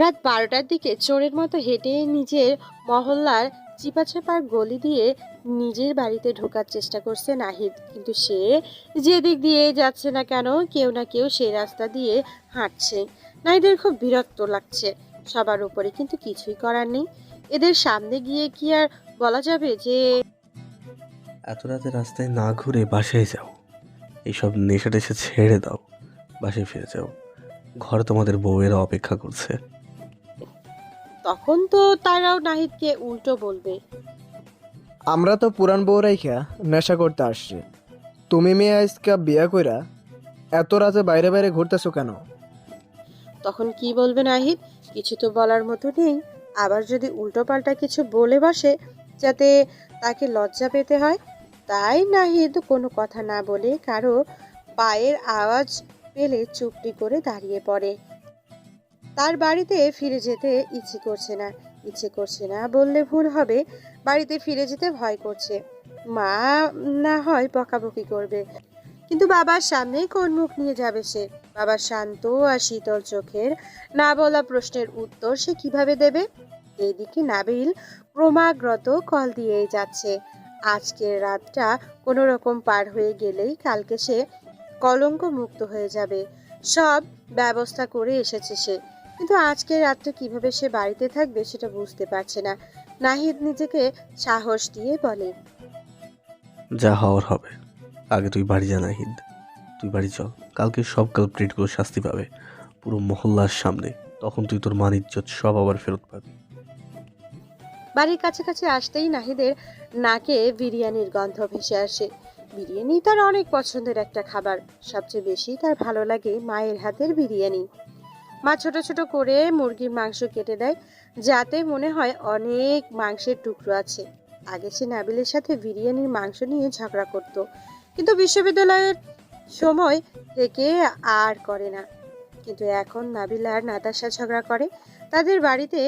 রাত বারোটার দিকে চোরের মতো হেঁটে নিজের মহল্লার চিপাচাপার গলি দিয়ে নিজের বাড়িতে ঢোকার চেষ্টা করছে নাহিদ। কিন্তু সে যেদিক দিয়ে যাচ্ছে না কেন, কেউ না কেউ সেই রাস্তা দিয়ে হাঁটছে। নাহিদের খুব বিরক্ত লাগছে সবার উপরে, কিন্তু কিছুই করার নেই। এদের সামনে গিয়ে কি আর বলা যাবে যে এত রাতে রাস্তায় না ঘুরে বাসায় যাও। এইসব নেশা টেশা ছেড়ে দাও বাসায় ফিরে যাও। ঘরে তোমাদের বউয়েরা অপেক্ষা করছে। তখন তো তারাও নাহিদকে উল্টো বলবে। আমরা তো পুরান বউ রাইখা নেশা করতে আসছি। তুমি মেয়ে আজকা বিয়া কইরা এত রাতে বাইরে বাইরে ঘুরতেছো কেন? তখন কি বলবে নাহিদ? কিছু তো বলার মতো নেই। আবার যদি উল্টোপাল্টা কিছু বলে বসে যাতে তাকে লজ্জা পেতে হয় তাই নাহিদ কোনো কথা না বলে কারও পায়ের আওয়াজ পেলে চুপটি করে দাঁড়িয়ে পড়ে। তার বাড়িতে ফিরে যেতে ইচ্ছে করছে না, ইচ্ছে করছে না বললে ভুল হবে। বাড়িতে ফিরে যেতে ভয় করছে। মা না হয় বকাবকি করবে। কিন্তু বাবার সামনে কোন মুখ নিয়ে যাবে সে? বাবার শান্ত আর শীতল চোখের না বলা প্রশ্নের উত্তর সে কীভাবে দেবে? এইদিকে নাবিল ক্রমাগত কল দিয়েই যাচ্ছে। আজকের রাতটা কোনো রকম পার হয়ে গেলেই কালকে সে কলঙ্ক মুক্ত হয়ে যাবে। সব ব্যবস্থা করে এসেছে সে। কিন্তু আজকের রাতটা কীভাবে সে বাড়িতে থাকবে সেটা বুঝতে পারছে না। নাহিদ নিজেকে সাহস দিয়ে বলে, যা হওয়ার হবে। আগে তুই বাড়ি যা নাহিদ। তুই বাড়ি চল। কালকে সব কালপ্রিটগুলো শাস্তি পাবে। পুরো মহল্লার সামনে। তখন তুই তোর মান ইজ্জত সব আবার ফেরত পাবি। বাড়ির কাছাকাছি আসতেই নাহিদের নাকে বিরিয়ানির গন্ধ ভেসে আসে। বিরিয়ানি তার অনেক পছন্দের একটা খাবার। সবচেয়ে বেশি তার ভালো লাগে মায়ের হাতের বিরিয়ানি। মা ছোট ছোট করে মুরগির মাংস কেটে দেয়, যাতে মনে হয় অনেক মাংসের টুকরো আছে। আগে সে নাবিলের সাথে বিরিয়ানির মাংস নিয়ে ঝগড়া করত, কিন্তু বিশ্ববিদ্যালয়ের সময় থেকে আর করে না। কিন্তু এখন নাবিল আর নাতাশা ঝগড়া করে, তাদের বাড়িতে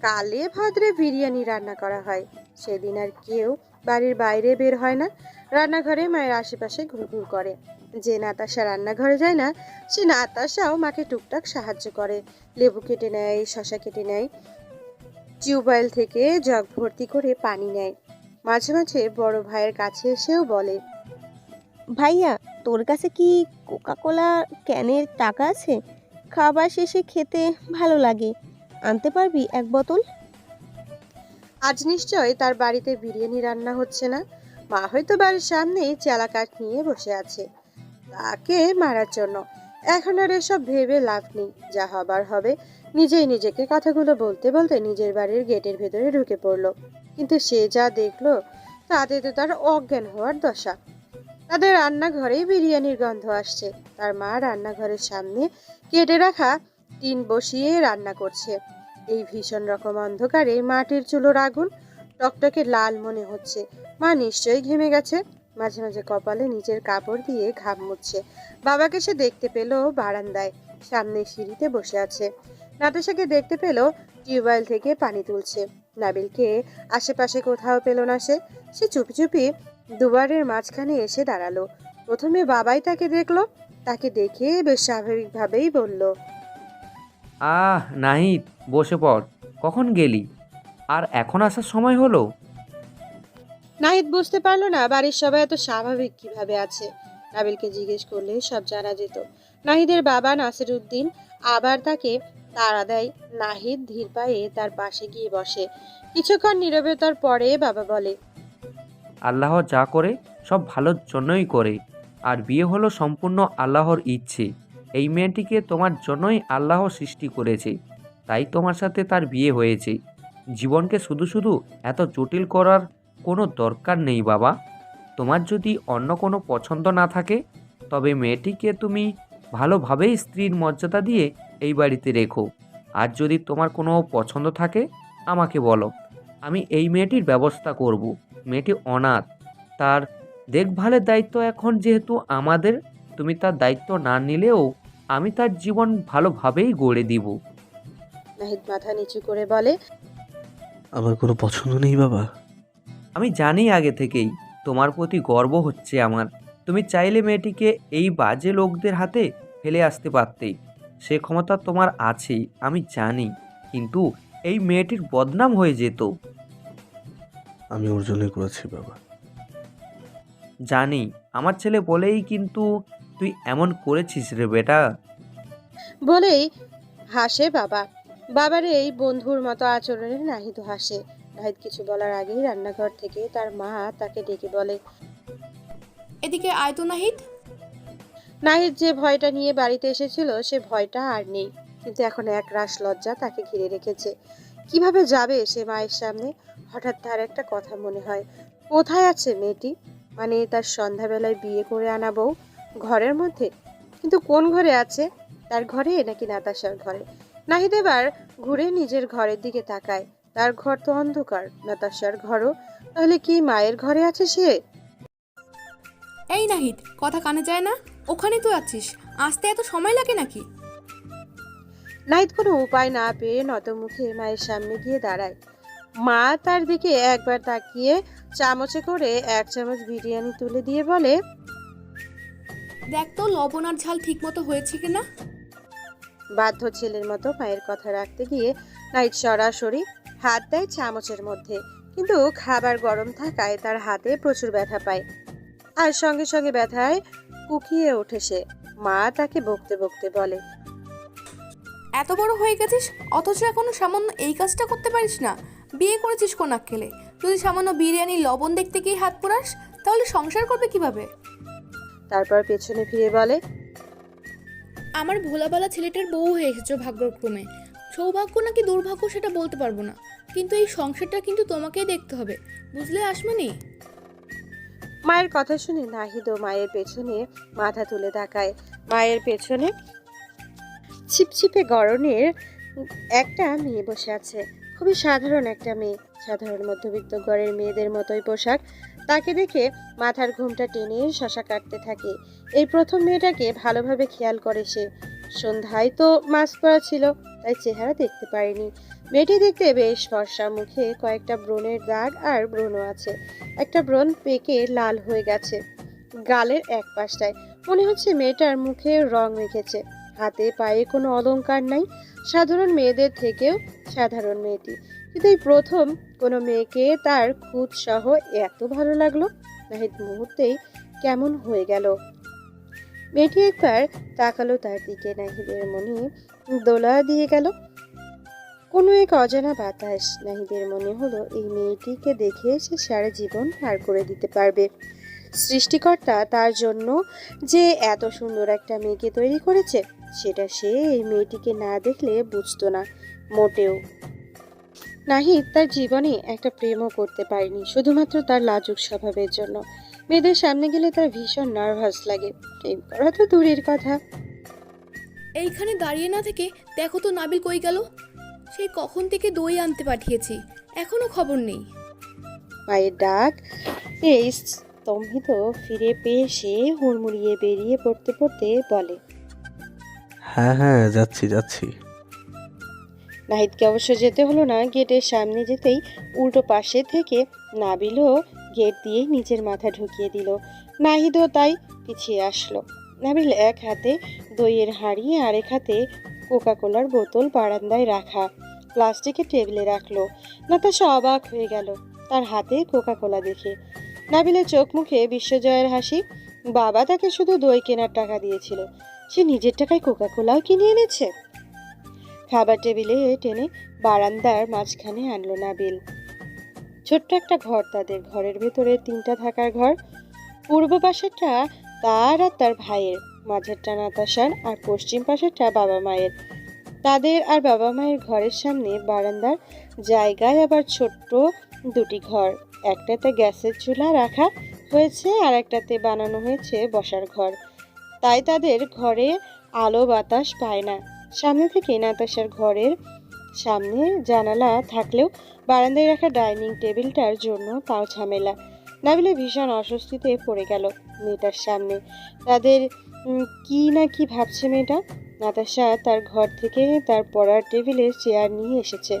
কালে ভাদ্রে বিরিয়ানি রান্না করা হয়। সেদিন আর কেউ বাড়ির বাইরে বের হয় না। রান্নাঘরে মায়ের আশেপাশে ঘুরঘুর করে। যে নাতাশা রান্নাঘরে যায় না, সে নাতাশাও মাকে টুকটাক সাহায্য করে। লেবু কেটে নেয়, শশা কেটে নেয়। টিউবওয়েল থেকে জগ ভর্তি করে পানি নেয়। মাঝে মাঝে বড় ভাইয়ের কাছে এসেও বলে, ভাইয়া, তোর কাছে কি কোকা কোলা ক্যানের টাকা আছে? খাবার শেষে খেতে ভালো লাগে। আনতে পারবি এক বোতল? আজ নিশ্চয় তার বাড়িতে বিরিয়ানি রান্না হচ্ছে না। মা হয়তো বাড়ির সামনেই চেলা কাঠ নিয়ে বসে আছে। তাকে মারার জন্য। এখন আর এসব ভেবে লাভ নেই। যা হবার হবে। নিজেই নিজেকে কথাগুলো বলতে বলতে নিজের বাড়ির গেটের ভেতরে ঢুকে পড়ল। কিন্তু সে যা দেখল, তাতে তো তার অজ্ঞান হওয়ার দশা। তাদের রান্নাঘরেই বিরিয়ানির গন্ধ আসছে। তার মা রান্নাঘরের সামনে কেটে রাখা টিন বসিয়ে রান্না করছে। এই ভীষণ রকম অন্ধকারে মাটির চুলোর আগুন টকটকে লাল মনে হচ্ছে। মা নিশ্চয়ই ঘেমে গেছে। মাঝে মাঝে কপালে নিজের কাপড় দিয়ে ঘাম মুছছে। বাবাকে সে দেখতে পেল বারান্দায়, সামনে সিঁড়িতে বসে আছে। নাতাশাকে দেখতে পেল টিউবওয়েল থেকে পানি তুলছে। নাবিলকে আশেপাশে কোথাও পেল না সে। সে চুপি চুপি দুবারের মাঝখানে এসে দাঁড়াল। প্রথমে বাবাই তাকে দেখল, তাকে দেখে বেশ স্বাভাবিকভাবেই বলল আহ নাহিদ বসে পড়। কখন গেলি? আর এখন আসার সময় হলো? নাহিদ বুঝতে পারল না বাড়ির সবাই এত স্বাভাবিক কীভাবে আছে। নাবিলকে জিজ্ঞেস করলে সব জানা যেত। নাহিদের বাবা নাসির উদ্দিন আবার তাকে তাড়া দেয়। নাহিদ ধীর পায়ে তার পাশে গিয়ে বসে। কিছুক্ষণ নীরবতার পরে বাবা বলে আল্লাহ যা করে সব ভালোর জন্যই করে। আর বিয়ে হলো সম্পূর্ণ আল্লাহর ইচ্ছে। এই মেয়েটিকে তোমার জন্যই আল্লাহ সৃষ্টি করেছে। তাই তোমার সাথে তার বিয়ে হয়েছে। জীবনকে শুধু শুধু এত জটিল করার কোনো দরকার নেই বাবা। তোমার যদি অন্য কোনো পছন্দ না থাকে, তবে মেয়েটিকে তুমি ভালোভাবেই স্ত্রীর মর্যাদা দিয়ে এই বাড়িতে রেখো। আর যদি তোমার কোনো পছন্দ থাকে, আমাকে বলো। আমি এই মেয়েটির ব্যবস্থা করব। মেয়েটি অনাথ। তার দেখভালের দায়িত্ব এখন যেহেতু আমাদের তুমি তার দায়িত্ব না নিলেও আমি তার জীবন ভালোভাবেই গড়ে দিব। নাহিদ মাথা নিচু করে বলে আমার কোনো পছন্দ নেই বাবা। আমি জানি আগে থেকেই তোমার প্রতি গর্ব হচ্ছে আমার। তুমি চাইলে মেয়েটিকে এই বাজে লোকদের হাতে ফেলে আসতে পারতে সে ক্ষমতা তোমার আছেই আমি জানি। কিন্তু এই মেয়েটির বদনাম হয়ে যেত। আমি ওর জন্যই করেছি বাবা। জানি আমার ছেলে বলেই কিন্তু তুই এমন করেছিস রে বেটা? বলেই হাসে বাবা। বাবার এই বন্ধুর মতো আচরণে নাহিদ হাসে। নাহিদ কিছু বলার আগেই রান্নাঘর থেকে তার মা তাকে ডেকে বলে এদিকে আয় তো নাহিদ। নাহিদ যে ভয়টা নিয়ে বাড়িতে এসেছিল সে ভয়টা আর নেই। কিন্তু এখন এক রাশ লজ্জা তাকে ঘিরে রেখেছে। কীভাবে যাবে সে মায়ের সামনে? হঠাৎ তার একটা কথা মনে হয়। কোথায় আছে মেয়েটি? মানে তার সন্ধ্যাবেলায় বিয়ে করে আনা বউ? ঘরের মধ্যে? কিন্তু কোন ঘরে আছে? তার ঘরে নাকি নাতাশার ঘরে? নাহিদ এবার ঘুরে নিজের ঘরের দিকে তাকায়। তার ঘর তো অন্ধকার। নাতাশার ঘরও? তাহলে কি মায়ের ঘরে আছে সে? এই নাহিদ কথা কানে যায় না? ওখানে তো আছিস? আসতে এত সময় লাগে নাকি? নাহিদ কোনো উপায় না পেয়ে নত মুখে মায়ের সামনে গিয়ে দাঁড়ায়। মা তার দিকে একবার তাকিয়ে চামচে করে এক চামচ বিরিয়ানি তুলে দিয়ে বলে দেখ তো লবণ আর ঝাল ঠিক মতো হয়েছে কিনা? বাধ্য ছেলের মতো মায়ের কথা রাখতে গিয়ে নাইট সরাসরি হাত দেয় চামচের মধ্যে। কিন্তু খাবার গরম থাকায় তার হাতে প্রচুর ব্যথা পায়। আর সঙ্গে সঙ্গে ব্যথায় কুকিয়ে ওঠে সে। মা তাকে বকতে বকতে বলে এত বড় হয়ে গেছিস? অথচ এখনও সামান্য এই কাজটা করতে পারিস না। বিয়ে করেছিস কোন আক্কেলে? যদি সামান্য বিরিয়ানি লবণ দেখতে গিয়ে হাত পোড়াস তাহলে সংসার করবে কীভাবে? তারপর পেছনে ফিরে বলে আমার ভোলাবালা ছেলেটার বউ হয়ে এসেছ ভাগ্যক্রমে। সৌভাগ্য নাকি দুর্ভাগ্য সেটা বলতে পারব না। কিন্তু এই সংসারটা কিন্তু তোমাকেই দেখতে হবে। বুঝলে আসমানি মায়ের কথা শুনে নাহিদ ও মায়ের পেছনে মাথা তুলে তাকায়। মায়ের পেছনে ছিপছিপে গরনের একটা মেয়ে বসে আছে। খুবই সাধারণ একটা মেয়ে। সাধারণ মধ্যবিত্ত ঘরের মেয়েদের মতোই পোশাক। তাকে দেখে মাথার ঘুমটা টেনে শশা কাটতে থাকে। এই প্রথম মেয়েটাকে ভালোভাবে খেয়াল করে সে। সন্ধ্যায় তো মাস্ক পরা ছিল, তাই চেহারা দেখতে পারেনি। মেয়েটি দেখতে বেশ ফর্সা মুখে কয়েকটা ব্রণের দাগ আর ব্রণ আছে। একটা ব্রণ পেকে লাল হয়ে গেছে গালের এক পাশটায়। মনে হচ্ছে মেয়েটার মুখে রং রেখেছে। হাতে পায়ে কোনো অলংকার নাই। সাধারণ মেয়েদের থেকেও সাধারণ মেয়েটি। কিন্তু এই প্রথম কোনো মেয়েকে তার খুদ সহ এত ভালো লাগল, নাহিদ মুহূর্তেই কেমন হয়ে গেল। মেয়েটি একবার তাকালো তার দিকে, নাহিদের মনে দোলা দিয়ে গেল। কোনো এক অজানা বাতাস, নাহিদের মনে হলো এই মেয়েটিকে দেখে সে সারা জীবন পার করে দিতে পারবে। সৃষ্টিকর্তা তার জন্য যে এত সুন্দর একটা মেয়েকে তৈরি করেছে, সেটা সে এই মেয়েটিকে না দেখলে বুঝতো না, মোটেও। নাহিদ তার জীবনে একটা প্রেমও করতে পারেনি শুধুমাত্র তার লাজুক স্বভাবের জন্য। মেয়েদের সামনে গেলে তার ভীষণ নার্ভাস লাগে। প্রেম করা তো দূরের কথা। এইখানে দাঁড়িয়ে না থেকে দেখো তো নাবিল কই গেল। সেই কখন থেকে দই আনতে পাঠিয়েছি এখনও খবর নেই। মায়ের ডাক। এই স্তম্ভিত ফিরে পেয়ে সে হুড়মুড়িয়ে বেরিয়ে পড়তে পড়তে বলে হ্যাঁ হ্যাঁ যাচ্ছি যাচ্ছি। নাহিদকে অবশ্য যেতে হলো না, গেটের সামনে যেতেই উল্টো পাশে থেকে নাবিলও গেট দিয়ে নিজের মাথা ঢুকিয়ে দিল। নাহিদও তাই পিছিয়ে আসলো। নাবিল এক হাতে দইয়ের হাঁড়ি, আরেক হাতে কোকা কোলার বোতল বারান্দায় রাখা, প্লাস্টিকের টেবিলে রাখল। নাতাশা অবাক হয়ে গেল তার হাতে কোকা কোলা দেখে। নাবিলের চোখ মুখে বিশ্বজয়ের হাসি, বাবা তাকে শুধু দই কেনার টাকা দিয়েছিল, সে নিজের টাকায় কোকা কোলাও কিনে এনেছে? খাবার টেবিলে টেনে বারান্দার মাঝখানে আনলো নাবিল। ছোট্ট একটা ঘর তাদের ঘরের ভেতরে তিনটা থাকার ঘর। পূর্ব পাশেরটা তার আর তার ভাইয়ের, মাঝেরটা নাতাশার আর পশ্চিম পাশেরটা বাবা মায়ের। তাদের আর বাবা মায়ের ঘরের সামনে বারান্দার জায়গায় আবার ছোট্ট দুটি ঘর। একটাতে গ্যাসের চুলা রাখা হয়েছে আর একটাতে বানানো হয়েছে বসার ঘর। তাই তাদের ঘরে আলো বাতাস পায় না। সামনে থেকে নাতাশার ঘরের সামনে জানালা থাকলেও বারান্দায় রাখা ডাইনিং টেবিলটার জন্য তাও ঝামেলা। নাবিলে ভীষণ অস্বস্তিতে পড়ে গেল মেয়েটার সামনে। তাদের কি না কি ভাবছে মেয়েটা? নাতাশা তার ঘর থেকে তার পড়ার টেবিলের চেয়ার নিয়ে এসেছে।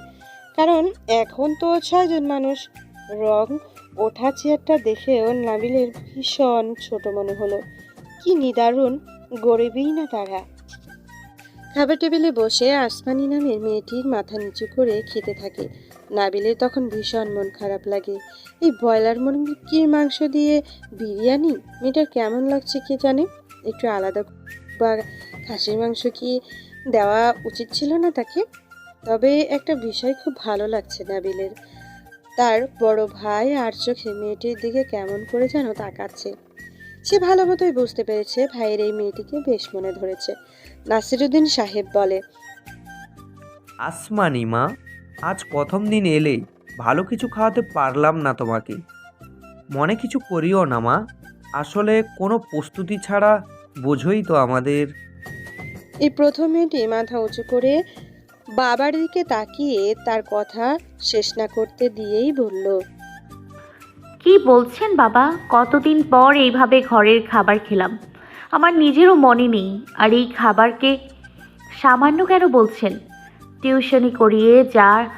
কারণ এখন তো ছয়জন মানুষ। রং, ওঠা চেয়ারটা দেখেও নাবিলের ভীষণ ছোট মনে হলো। কি নিদারুণ, গরিবই না তারা। খাবার টেবিলে বসে আসমানি নামের মেয়েটির মাথা নিচু করে খেতে থাকে। নাবিলের তখন ভীষণ মন খারাপ লাগে। এই ব্রয়লার মুরগির মাংস দিয়ে বিরিয়ানি? মেয়েটার কেমন লাগছে কে জানে? একটু আলাদা বা খাসির মাংস কি দেওয়া উচিত ছিল না তাকে? তবে একটা বিষয় খুব ভালো লাগছে নাবিলের। তার বড় ভাই আর চোখে মেয়েটির দিকে কেমন করে যেন তাকাচ্ছে। সে ভালো মতোই বুঝতে পেরেছে ভাইয়ের এই মেয়েটিকে বেশ মনে ধরেছে। নাসিরুদ্দিন সাহেব বলে আসমানি মা আজ প্রথম দিন এলেই ভালো কিছু খাওয়াতে পারলাম না তোমাকে। মনে কিছু করিও না মা আসলে কোনো প্রস্তুতি ছাড়া বোঝোই তো আমাদের। এই প্রথম মেয়েটি মাথা উঁচু করে বাবার দিকে তাকিয়ে তার কথা শেষ না করতে দিয়েই বলল কি বলছেন বাবা? কতদিন পর এইভাবে ঘরের খাবার খেলাম। আমার নিজেরও মনে নেই। আর এই খাবারকে সামান্য কেন বলছেন? টিউশনি করিয়ে যা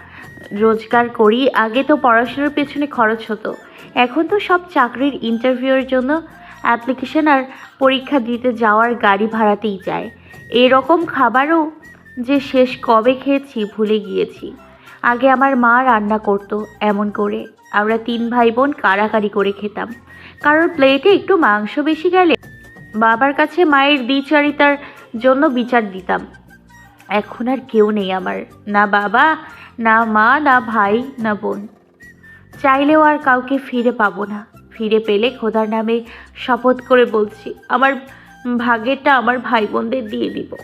রোজগার করি, আগে তো পড়াশোনার পেছনে খরচ হতো। এখন তো সব চাকরির ইন্টারভিউয়ের জন্য অ্যাপ্লিকেশন আর পরীক্ষা দিতে যাওয়ার গাড়ি ভাড়াতেই যায়। এরকম খাবারও যে শেষ কবে খেয়েছি ভুলে গিয়েছি। আগে আমার মা রান্না করতো এমন করে। আমরা তিন ভাই বোন কাড়াকাড়ি করে খেতাম। কারোর প্লেটে একটু মাংস বেশি গেলে বাবার কাছে মায়ের দ্বিচারিতার জন্য বিচার দিতাম। এখন আর কেউ নেই আমার, না বাবা, না মা, না ভাই, না বোন। চাইলেও আর কাউকে ফিরে পাবো না। ফিরে পেলে খোদার নামে শপথ করে বলছি, আমার ভাগেরটা আমার ভাই বোনদের দিয়ে দিব।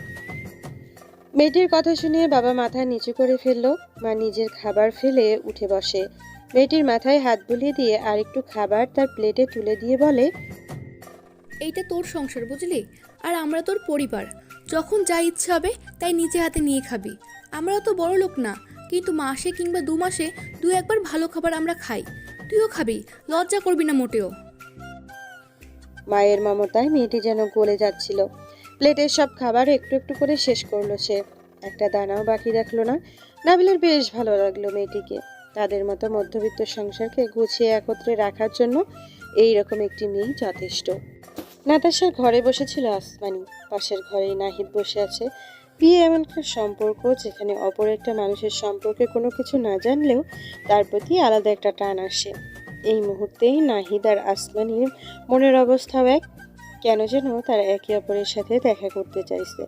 মেয়েটির কথা শুনে বাবা মাথা নিচু করে ফেলল, মা নিজের খাবার ফেলে উঠে বসে। মেয়েটির মাথায় হাত বুলিয়ে দিয়ে আরেকটু খাবার তার প্লেটে তুলে দিয়ে বলে এইটা তোর সংসার, বুঝলি? আর আমরা তোর পরিবার। যখন যা ইচ্ছে হবে, তাই নিজে হাতে নিয়ে খাবি। আমরা তো বড় লোক না, কিন্তু মাসে কিংবা দু মাসে দু একবার ভালো খাবার আমরা খাই। তুইও খাবি, লজ্জা করবি না মোটেও। মায়ের মমতায় মেয়েটি যেন গলে যাচ্ছিল। প্লেটের সব খাবার একটু একটু করে শেষ করল সে। একটা দানাও বাকি রাখল না। নাবিলের বেশ ভালো লাগল মেয়েটিকে। তাদের মতো মধ্যবিত্ত সংসারকে গুছিয়ে একত্রে রাখার জন্য এই রকম একটি মেয়েই যথেষ্ট। নাতাশার ঘরে বসেছিল আসমানি। পাশের ঘরে নাহিদ বসে আছে। বিয়ে এমন একটা সম্পর্ক যেখানে অপর একটা মানুষের সম্পর্কে কোনো কিছু না জানলেও তার প্রতি আলাদা একটা টান আসে। এই মুহূর্তেই নাহিদ আর আসমানির মনের অবস্থাও এক। কেন যেন তারা একে অপরের সাথে দেখা করতে চাইছে।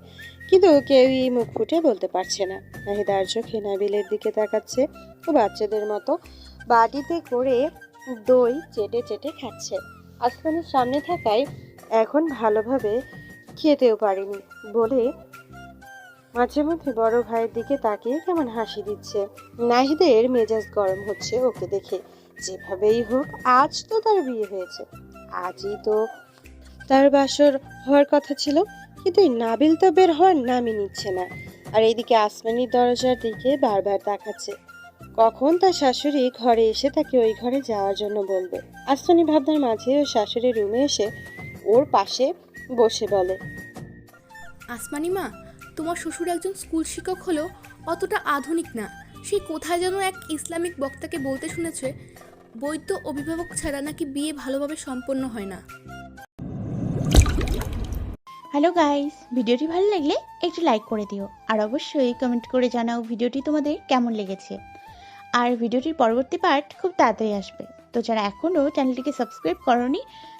কিন্তু কেউই মুখ ফুটে বলতে পারছে না। নাহিদ আর চোখে নাবিলের দিকে তাকাচ্ছে ও বাচ্চাদের মতো বাটিতে করে দই চেটে চেটে খাচ্ছে। আসমানের সামনে থাকায় এখন ভালোভাবে খেতেও পারেনি বলে মাঝে মধ্যে বড় ভাইয়ের দিকে তাকিয়ে কেমন হাসি দিচ্ছে। নাহিদের মেজাজ গরম হচ্ছে ওকে দেখে। যেভাবেই হোক, আজ তো তার বিয়ে হয়েছে। আজই তো তার বাসর হওয়ার কথা ছিল, কিন্তু নাবিল তো বের হওয়ার নামই নিচ্ছে না। আর এইদিকে আসমানির দরজার দিকে বারবার তাকাচ্ছে। কখন তার শাশুড়ি ঘরে এসে তাকে ওই ঘরে যাওয়ার জন্য বলবে? আসমানি ভাবনার মাঝে ওর শাশুড়ি রুমে এসে ওর পাশে বসে বলে। আসমানি মা তোমার শ্বশুর একজন স্কুল শিক্ষক হলেও অতটা আধুনিক না। সে কোথায় যেন এক ইসলামিক বক্তাকে বলতে শুনেছে বৈদ্য অভিভাবক ছাড়া নাকি বিয়ে ভালোভাবে সম্পন্ন হয় না। হ্যালো গাইস ভিডিওটি ভালো লাগলে একটু লাইক করে দিও। আর অবশ্যই কমেন্ট করে জানাও ভিডিওটি তোমাদের কেমন লেগেছে। আর ভিডিওটির পরবর্তী পার্ট খুব তাড়াতাড়ি আসবে। তো যারা এখনও চ্যানেলটিকে সাবস্ক্রাইব করনি